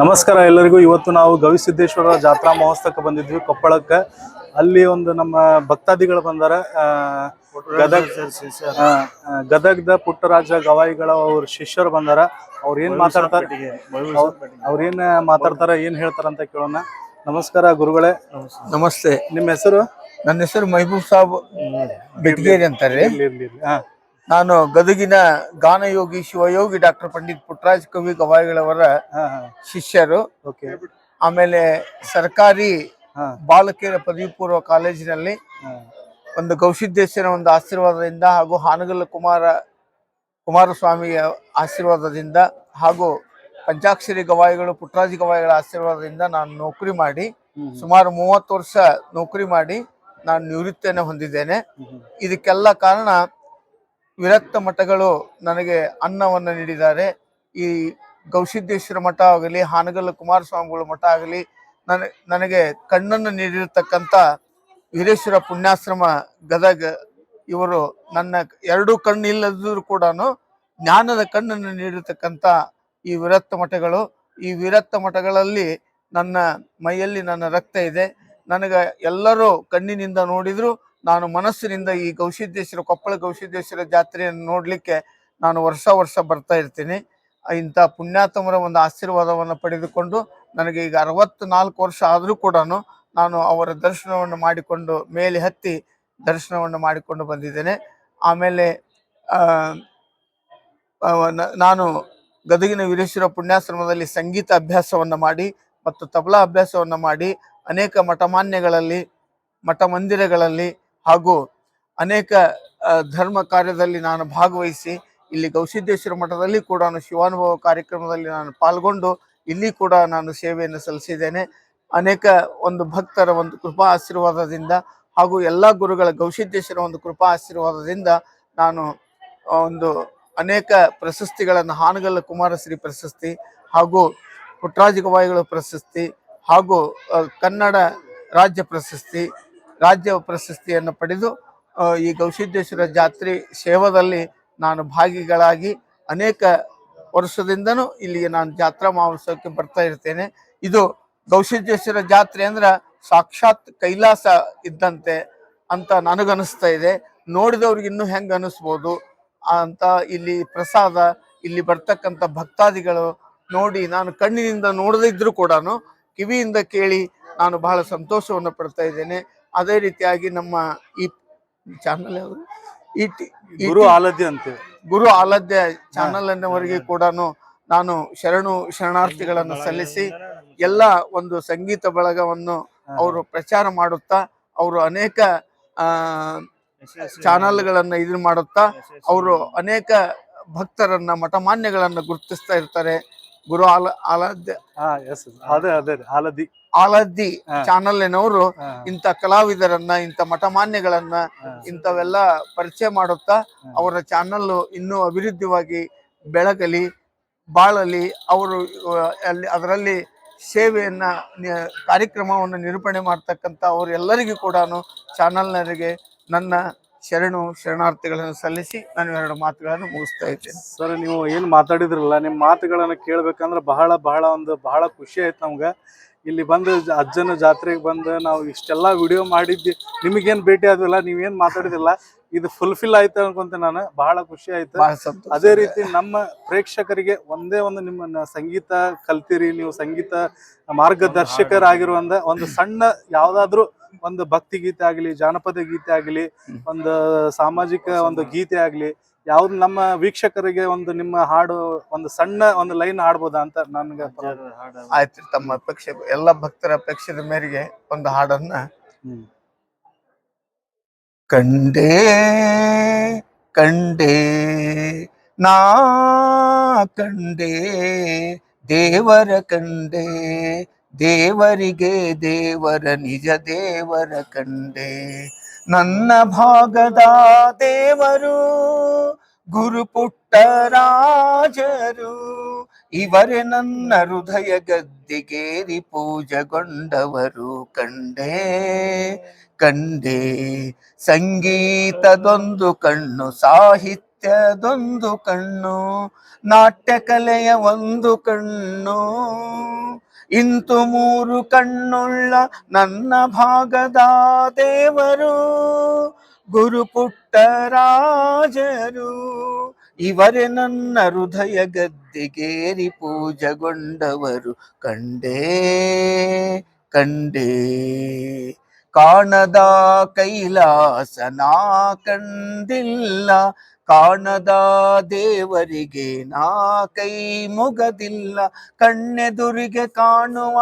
ನಮಸ್ಕಾರ ಎಲ್ಲರಿಗೂ. ಇವತ್ತು ನಾವು ಗವಿಸಿದ್ದೇಶ್ವರ ಜಾತ್ರಾ ಮಹೋತ್ಸವಕ್ಕೆ ಬಂದಿದ್ವಿ ಕೊಪ್ಪಳಕ್ಕೆ. ಅಲ್ಲಿ ಒಂದು ನಮ್ಮ ಭಕ್ತಾದಿಗಳು ಬಂದಾರ. ಗದಗ ಗದಗ್ದ ಪುಟ್ಟರಾಜ ಗವಾಯಿಗಳ ಅವ್ರ ಶಿಷ್ಯರು ಬಂದಾರ. ಅವ್ರ ಏನ್ ಮಾತಾಡ್ತಾರ ಅವ್ರ ಏನ್ ಮಾತಾಡ್ತಾರ ಏನ್ ಹೇಳ್ತಾರ ಅಂತ ಕೇಳೋಣ. ನಮಸ್ಕಾರ ಗುರುಗಳೇ. ನಮಸ್ತೆ. ನಿಮ್ಮ ಹೆಸರು? ನನ್ನ ಹೆಸರು ಮಹಬೂಬ್ ಸಾಬ್ ಬೆಟ್ಗೇರಿ ಅಂತಾರೆ. ನಾನು ಗದಗಿನ ಗಾನಯೋಗಿ ಶಿವಯೋಗಿ ಡಾಕ್ಟರ್ ಪಂಡಿತ್ ಪುಟ್ಟರಾಜ್ ಕವಿ ಗವಾಯಿಗಳವರ ಶಿಷ್ಯರು. ಆಮೇಲೆ ಸರ್ಕಾರಿ ಬಾಲಕಿಯರ ಪದವಿ ಪೂರ್ವ ಕಾಲೇಜಿನಲ್ಲಿ ಒಂದು ಗೌಸಿದ್ದೇಶ್ವರ ಒಂದು ಆಶೀರ್ವಾದದಿಂದ ಹಾಗೂ ಹಾನಗಲ್ಲ ಕುಮಾರ ಕುಮಾರಸ್ವಾಮಿಯ ಆಶೀರ್ವಾದದಿಂದ ಹಾಗೂ ಪಂಚಾಕ್ಷರಿ ಗವಾಯಿಗಳು ಪುಟ್ಟರಾಜ ಗವಾಯಿಗಳ ಆಶೀರ್ವಾದದಿಂದ ನಾನು ನೌಕರಿ ಮಾಡಿ ಸುಮಾರು ಮೂವತ್ತು ವರ್ಷ ನೌಕರಿ ಮಾಡಿ ನಾನು ನಿವೃತ್ತಿಯನ್ನು ಹೊಂದಿದ್ದೇನೆ. ಇದಕ್ಕೆಲ್ಲ ಕಾರಣ ವಿರಕ್ತ ಮಠಗಳು ನನಗೆ ಅನ್ನವನ್ನು ನೀಡಿದ್ದಾರೆ. ಈ ಗೌಸಿದ್ದೇಶ್ವರ ಮಠ ಆಗಲಿ, ಹಾನಗಲ್ಲ ಕುಮಾರಸ್ವಾಮಿಗಳ ಮಠ ಆಗಲಿ, ನನ, ನನಗೆ ಕಣ್ಣನ್ನು ನೀಡಿರತಕ್ಕಂಥ ವೀರೇಶ್ವರ ಪುಣ್ಯಾಶ್ರಮ ಗದಗ, ಇವರು ನನ್ನ ಎರಡೂ ಕಣ್ಣು ಇಲ್ಲದಿದ್ರು ಕೂಡ ಜ್ಞಾನದ ಕಣ್ಣನ್ನು ನೀಡಿರ್ತಕ್ಕಂಥ ಈ ವಿರಕ್ತ ಮಠಗಳು. ಈ ವಿರಕ್ತ ಮಠಗಳಲ್ಲಿ ನನ್ನ ಮೈಯಲ್ಲಿ ನನ್ನ ರಕ್ತ ಇದೆ. ನನಗೆ ಎಲ್ಲರೂ ಕಣ್ಣಿನಿಂದ ನೋಡಿದ್ರು. ನಾನು ಮನಸ್ಸಿನಿಂದ ಈ ಗೌಸಿದ್ದೇಶ್ವರ, ಕೊಪ್ಪಳ ಗೌಸಿದ್ದೇಶ್ವರ ಜಾತ್ರೆಯನ್ನು ನೋಡಲಿಕ್ಕೆ ನಾನು ವರ್ಷ ವರ್ಷ ಬರ್ತಾ ಇರ್ತೀನಿ. ಇಂಥ ಪುಣ್ಯಾತಮರ ಒಂದು ಆಶೀರ್ವಾದವನ್ನು ಪಡೆದುಕೊಂಡು ನನಗೆ ಈಗ ಅರವತ್ನಾಲ್ಕು ವರ್ಷ ಆದರೂ ಕೂಡ ನಾನು ಅವರ ದರ್ಶನವನ್ನು ಮಾಡಿಕೊಂಡು ಮೇಲೆ ಹತ್ತಿ ದರ್ಶನವನ್ನು ಮಾಡಿಕೊಂಡು ಬಂದಿದ್ದೇನೆ. ಆಮೇಲೆ ನಾನು ಗದಗಿನ ವೀರೇಶ್ವರ ಪುಣ್ಯಾಶ್ರಮದಲ್ಲಿ ಸಂಗೀತ ಅಭ್ಯಾಸವನ್ನು ಮಾಡಿ ಮತ್ತು ತಬಲಾ ಅಭ್ಯಾಸವನ್ನು ಮಾಡಿ ಅನೇಕ ಮಠಮಾನ್ಯಗಳಲ್ಲಿ ಮಠ ಮಂದಿರಗಳಲ್ಲಿ ಹಾಗೂ ಅನೇಕ ಧರ್ಮ ಕಾರ್ಯದಲ್ಲಿ ನಾನು ಭಾಗವಹಿಸಿ ಇಲ್ಲಿ ಗೌಸಿದ್ದೇಶ್ವರ ಮಠದಲ್ಲಿ ಕೂಡ ಶಿವಾನುಭವ ಕಾರ್ಯಕ್ರಮದಲ್ಲಿ ನಾನು ಪಾಲ್ಗೊಂಡು ಇಲ್ಲಿ ಕೂಡ ನಾನು ಸೇವೆಯನ್ನು ಸಲ್ಲಿಸಿದ್ದೇನೆ. ಅನೇಕ ಒಂದು ಭಕ್ತರ ಒಂದು ಕೃಪಾ ಆಶೀರ್ವಾದದಿಂದ ಹಾಗೂ ಎಲ್ಲ ಗುರುಗಳ ಗೌಸಿದ್ದೇಶ್ವರ ಒಂದು ಕೃಪಾ ಆಶೀರ್ವಾದದಿಂದ ನಾನು ಒಂದು ಅನೇಕ ಪ್ರಶಸ್ತಿಗಳನ್ನು ಹಾನಗಲ್ಲ ಕುಮಾರಶ್ರೀ ಪ್ರಶಸ್ತಿ ಹಾಗೂ ಪುಟ್ಟರಾಜ ಗವಾಯಿಗಳ ಪ್ರಶಸ್ತಿ ಹಾಗೂ ಕನ್ನಡ ರಾಜ್ಯ ಪ್ರಶಸ್ತಿ ರಾಜ್ಯ ಪ್ರಶಸ್ತಿಯನ್ನು ಪಡೆದು ಈ ಗೌಸಿದ್ಧೇಶ್ವರ ಜಾತ್ರೆ ಸೇವದಲ್ಲಿ ನಾನು ಭಾಗಿಗಳಾಗಿ ಅನೇಕ ವರ್ಷದಿಂದನೂ ಇಲ್ಲಿಗೆ ನಾನು ಜಾತ್ರಾ ಮಹೋತ್ಸವಕ್ಕೆ ಬರ್ತಾ ಇರ್ತೇನೆ. ಇದು ಗೌಸಿದ್ಧೇಶ್ವರ ಜಾತ್ರೆ ಅಂದ್ರೆ ಸಾಕ್ಷಾತ್ ಕೈಲಾಸ ಇದ್ದಂತೆ ಅಂತ ನನಗನ್ನಿಸ್ತಾ ಇದೆ. ನೋಡಿದವ್ರಿಗೆ ಇನ್ನೂ ಹೆಂಗೆ ಅನಿಸ್ಬೋದು ಅಂತ ಇಲ್ಲಿ ಪ್ರಸಾದ, ಇಲ್ಲಿ ಬರ್ತಕ್ಕಂಥ ಭಕ್ತಾದಿಗಳು ನೋಡಿ ನಾನು ಕಣ್ಣಿನಿಂದ ನೋಡದಿದ್ರು ಕೂಡ ಕಿವಿಯಿಂದ ಕೇಳಿ ನಾನು ಬಹಳ ಸಂತೋಷವನ್ನು ಪಡ್ತಾ ಇದ್ದೇನೆ. ಅದೇ ರೀತಿಯಾಗಿ ನಮ್ಮ ಈ ಚಾನಲ್ ಅವರು ಈ ಟಿ- ಈ ಗುರು ಟಿ- ಆಲದ್ಯ ಅಂತೇಳಿ ಗುರು ಆಲದ್ಯ ಚಾನಲ್ ಅನ್ನವರೆಗೆ ಕೂಡ ನಾನು ಶರಣು ಶರಣಾರ್ಥಿಗಳನ್ನು ಸಲ್ಲಿಸಿ ಎಲ್ಲ ಒಂದು ಸಂಗೀತ ಬಳಗವನ್ನು ಅವರು ಪ್ರಚಾರ ಮಾಡುತ್ತಾ ಅವರು ಅನೇಕ ಆ ಚಾನಲ್ಗಳನ್ನ ಇದನ್ನ ಮಾಡುತ್ತಾ ಅವರು ಅನೇಕ ಭಕ್ತರನ್ನ ಮಠಮಾನ್ಯಗಳನ್ನ ಗುರುತಿಸ್ತಾ ಇರ್ತಾರೆ. ಗುರು ಆಲ ಆಲದ್ಯ ಹಾ ಎಸ್ ಅದೇ ಅದೇ ಆಲದಿ ಆಲದ್ದಿ. ಚಾನಲ್ನವರು ಇಂಥ ಕಲಾವಿದರನ್ನ ಇಂಥ ಮಠಮಾನ್ಯಗಳನ್ನ ಮಾನ್ಯಗಳನ್ನ ಇಂಥವೆಲ್ಲ ಪರಿಚಯ ಮಾಡುತ್ತಾ ಅವರ ಚಾನಲ್ ಇನ್ನೂ ಅಭಿವೃದ್ಧಿವಾಗಿ ಬೆಳಗಲಿ ಬಾಳಲಿ ಅವರು ಅಲ್ಲಿ ಅದರಲ್ಲಿ ಸೇವೆಯನ್ನ ಕಾರ್ಯಕ್ರಮವನ್ನು ನಿರೂಪಣೆ ಮಾಡ್ತಕ್ಕಂಥ ಅವರೆಲ್ಲರಿಗೂ ಕೂಡ ಚಾನಲ್ನವರಿಗೆ ನನ್ನ ಶರಣು ಶರಣಾರ್ಥಿಗಳನ್ನು ಸಲ್ಲಿಸಿ ನಾನು ಎರಡು ಮಾತುಗಳನ್ನು ಮುಗಿಸ್ತಾ ಇದ್ದೇನೆ. ಸರ್, ನೀವು ಏನು ಮಾತಾಡಿದ್ರಲ್ಲ ನಿಮ್ಮ ಮಾತುಗಳನ್ನು ಕೇಳಬೇಕಂದ್ರೆ ಬಹಳ ಬಹಳ ಒಂದು ಬಹಳ ಖುಷಿ ಆಯ್ತು ನಮ್ಗೆ. ಇಲ್ಲಿ ಬಂದು ಅಜ್ಜನ ಜಾತ್ರೆಗೆ ಬಂದು ನಾವು ಇಷ್ಟೆಲ್ಲ ವಿಡಿಯೋ ಮಾಡಿದ್ದು ನಿಮಗೇನು ಭೇಟಿ ಆದಿಲ್ಲ ನೀವೇನು ಮಾತಾಡಿದಿಲ್ಲ ಇದು ಫುಲ್ಫಿಲ್ ಆಯ್ತು ಅನ್ಕೊಂತ ನಾನು. ಬಹಳ ಖುಷಿ ಆಯ್ತು. ಅದೇ ರೀತಿ ನಮ್ಮ ಪ್ರೇಕ್ಷಕರಿಗೆ ಒಂದೇ ಒಂದು ನಿಮ್ಮ ಸಂಗೀತ ಕಲ್ತಿರಿ ನೀವು ಸಂಗೀತ ಮಾರ್ಗದರ್ಶಕರಾಗಿರುವಂತ ಒಂದು ಸಣ್ಣ ಯಾವ್ದಾದ್ರು ಒಂದು ಭಕ್ತಿ ಗೀತೆ ಆಗಲಿ ಜಾನಪದ ಗೀತೆ ಆಗಲಿ ಒಂದು ಸಾಮಾಜಿಕ ಒಂದು ಗೀತೆ ಆಗಲಿ ಯಾವ್ದು ನಮ್ಮ ವೀಕ್ಷಕರಿಗೆ ಒಂದು ನಿಮ್ಮ ಹಾಡು ಒಂದು ಸಣ್ಣ ಒಂದು ಲೈನ್ ಹಾಡ್ಬೋದಾ ಅಂತ ನನ್ಗೆ ಆಯ್ತು. ತಮ್ಮ ಅಪೇಕ್ಷೆ ಎಲ್ಲ ಭಕ್ತರ ಅಪೇಕ್ಷೆ ಮೇರೆಗೆ ಒಂದು ಹಾಡನ್ನ. ಕಂಡೇ ಕಂಡೇ ನಾ ಕಂಡೇ ದೇವರ ಕಂಡೇ ದೇವರಿಗೆ ದೇವರ ನಿಜ ದೇವರ ಕಂಡೇ ನನ್ನ ಭಾಗದ ದೇವರು ಗುರು ಪುಟ್ಟರಾಜರು ಇವರೇ ನನ್ನ ಹೃದಯ ಗದ್ದಿಗೇರಿ ಪೂಜೆಗೊಂಡವರು. ಕಂಡೇ ಕಂಡೇ, ಸಂಗೀತದೊಂದು ಕಣ್ಣು, ಸಾಹಿತ್ಯದೊಂದು ಕಣ್ಣು ನಾಟ್ಯ ಕಲೆಯ ಒಂದು ಕಣ್ಣು. ಇಂತು ಮೂರು ಕಣ್ಣುಳ್ಳ ನನ್ನ ಭಾಗದ ದೇವರು ಗುರು ಪುಟ್ಟರಾಜರು ಇವರೇ ನನ್ನ ಹೃದಯ ಗದ್ದೆಗೇರಿ ಪೂಜಗೊಂಡವರು. ಕಂಡೇ ಕಂಡೇ, ಕಾಣದ ಕೈಲಾಸನ ಕಂಡಿಲ್ಲ ಕಾಣದ ದೇವರಿಗೆ ನಾ ಕೈ ಮುಗದಿಲ್ಲ. ಕಣ್ಣೆದುರಿಗೆ ಕಾಣುವ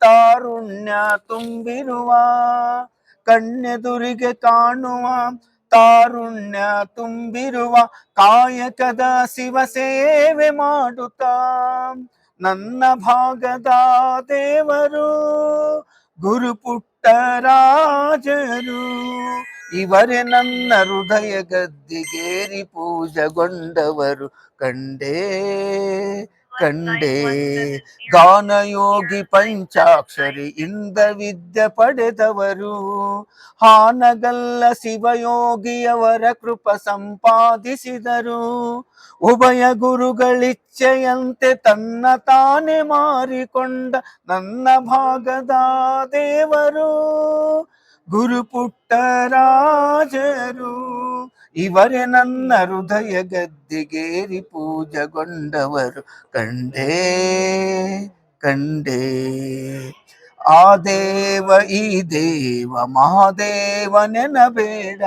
ತಾರುಣ್ಯ ತುಂಬಿರುವ. ಕಣ್ಣೆದುರಿಗೆ ಕಾಣುವ ತಾರುಣ್ಯ ತುಂಬಿರುವ ಕಾಯಕದ ಶಿವ ಸೇವೆ ಮಾಡುತ್ತಾ. ನನ್ನ ಭಾಗದ ದೇವರು ಪುಟ್ಟರಾಜರು ಇವರೇ ನನ್ನ ಹೃದಯ ಗದ್ದಿಗೇರಿ ಪೂಜಗೊಂಡವರು ಕಂಡೇ. ಕಂಡೇ ಗಾನಯೋಗಿ ಪಂಚಾಕ್ಷರಿ ಇಂದ ವಿದ್ಯೆ ಪಡೆದವರು. ಹಾನಗಲ್ಲ ಶಿವಯೋಗಿಯವರ ಕೃಪ ಸಂಪಾದಿಸಿದರು. ಉಭಯ ಗುರುಗಳಿಚ್ಛೆಯಂತೆ ತನ್ನ ತಾನೆ ಮಾರಿಕೊಂಡ ನನ್ನ ಭಾಗದ ದೇವರು. ಗುರು ಪುಟ್ಟರಾಜರು ಇವರೇ ನನ್ನ ಹೃದಯ ಗದ್ದೆಗೇರಿ ಪೂಜಗೊಂಡವರು ಕಂಡೇ ಕಂಡೇ ಆ ದೇವ ಈ ದೇವ ಮಹಾದೇವ ನೆನಬೇಡ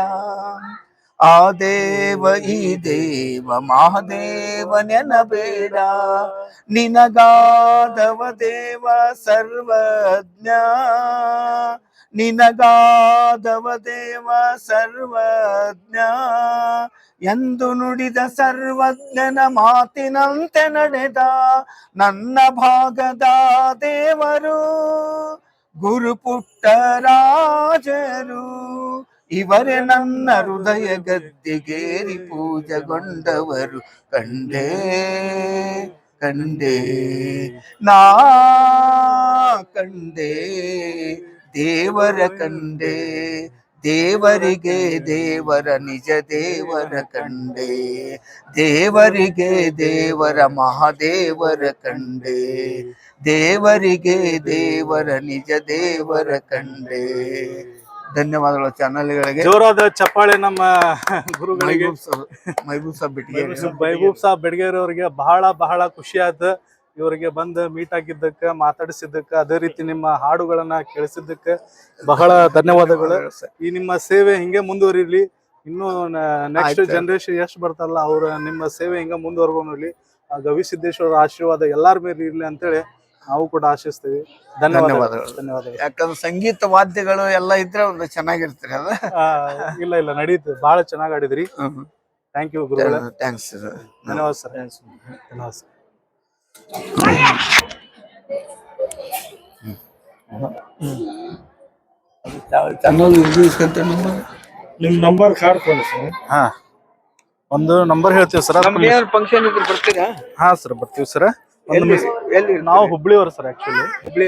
ಆ ದೇವ ಈ ದೇವ ಮಹಾದೇವ ನೆನಬೇಡ ನಿನಗಾದವ ದೇವ ಸರ್ವಜ್ಞ ನಿನಗಾದವ ದೇವ ಸರ್ವಜ್ಞ, ಎಂದು ನುಡಿದ ಸರ್ವಜ್ಞನ ಮಾತಿನಂತೆ ನಡೆದ ನನ್ನ ಭಾಗದ ದೇವರು, ಗುರು ಪುಟ್ಟರಾಜರು ಇವರೇ ನನ್ನ ಹೃದಯ ಗದ್ದೆಗೇರಿ ಪೂಜೆಗೊಂಡವರು. ಕಂಡೇ ಕಂಡೇ, ನಾ ಕಂಡೇ ದೇವರ ಕಂಡೆ ದೇವರಿಗೆ ದೇವರ ನಿಜ ದೇವರ ಕಂಡೆ ದೇವರಿಗೆ ದೇವರ ಮಹಾದೇವರ ಕಂಡೆ ದೇವರಿಗೆ ದೇವರ ನಿಜ ದೇವರ ಕಂಡೆ. ಧನ್ಯವಾದಗಳು ಚಾನಲ್ಗಳಿಗೆ. ಜೋರಾದ ಚಪ್ಪಾಳೆ ನಮ್ಮ ಗುರುಗಳಿಗೆ. ಮೈಬೂಬ್ ಸಾಬ್ ಬೆಟ್ಗೆ ಮೈಬೂಬ್ ಸಾಬ್ ಅವರಿಗೆ ಬಹಳ ಬಹಳ ಖುಷಿ ಆಯ್ತು. ಇವರಿಗೆ ಬಂದ ಮೀಟ್ ಆಗಿದ್ದಕ್ಕ ಮಾತಾಡಿಸಿದ್ದಕ್ಕ ಅದೇ ರೀತಿ ನಿಮ್ಮ ಹಾಡುಗಳನ್ನ ಕೇಳಿಸಿದ್ದಕ್ಕೆ ಬಹಳ ಧನ್ಯವಾದಗಳು. ಈ ನಿಮ್ಮ ಸೇವೆ ಹಿಂಗೆ ಮುಂದುವರಿಲಿ. ಇನ್ನು ನೆಕ್ಸ್ಟ್. ಜನರೇಷನ್ ಎಷ್ಟು ಬರ್ತಾರಲ್ಲ ಅವ್ರ ನಿಮ್ಮ ಸೇವೆ ಹಿಂಗೆ ಮುಂದುವರ್ಕೊಂಡು ಗವಿ ಸಿದ್ದೇಶ್ವರ ಗವಿಸಿದ್ದೇಶ್ವರ ಆಶೀರ್ವಾದ ಎಲ್ಲಾರ ಮೇಲೆ ಇರ್ಲಿ ಅಂತೇಳಿ ನಾವು ಕೂಡ ಆಶಿಸ್ತೀವಿ. ಧನ್ಯವಾದಗಳು. ಯಾಕಂದ್ರೆ ಸಂಗೀತ ವಾದ್ಯಗಳು ಎಲ್ಲ ಇದ್ರೆ ಒಂದು ಚೆನ್ನಾಗಿರ್ತೀರಿ ಅದ. ಇಲ್ಲ ಇಲ್ಲ ನಡೀತು ಬಹಳ ಚೆನ್ನಾಗಿ ಆಡಿದ್ರಿ ಥ್ಯಾಂಕ್ ಯು ಗುರು ಥ್ಯಾಂಕ್ಸ್ ಧನ್ಯವಾದ ಸರ್ ಧನ್ಯವಾದ ಸರ್ ಚಾನಲ್ ಇದು ಇಸ್ಕೊಂತ ನಂಬರ್ ನಿಮ್ ನಂಬರ್ ಕಾರ್ಡ್ ಕೊಡಿ ಸರ್. ಹಾ. ಒಂದು ನಂಬರ್ ಹೇಳ್ತೀವಿ ಸರ್. ಫಂಕ್ಷನ್ ಇದ್ರೆ ಬರ್ತೀರಾ? ಹಾ ಸರ್ ಬರ್ತೀವಿ ಸರ್. ಒಂದು ಎಲ್ಲಿ ನಾವು ಎಲ್ಲಿ ನಾವು ಹುಬ್ಳಿಯವರು ಸರ್ ಆಕ್ಚುಲಿ ಹುಬ್ಳಿ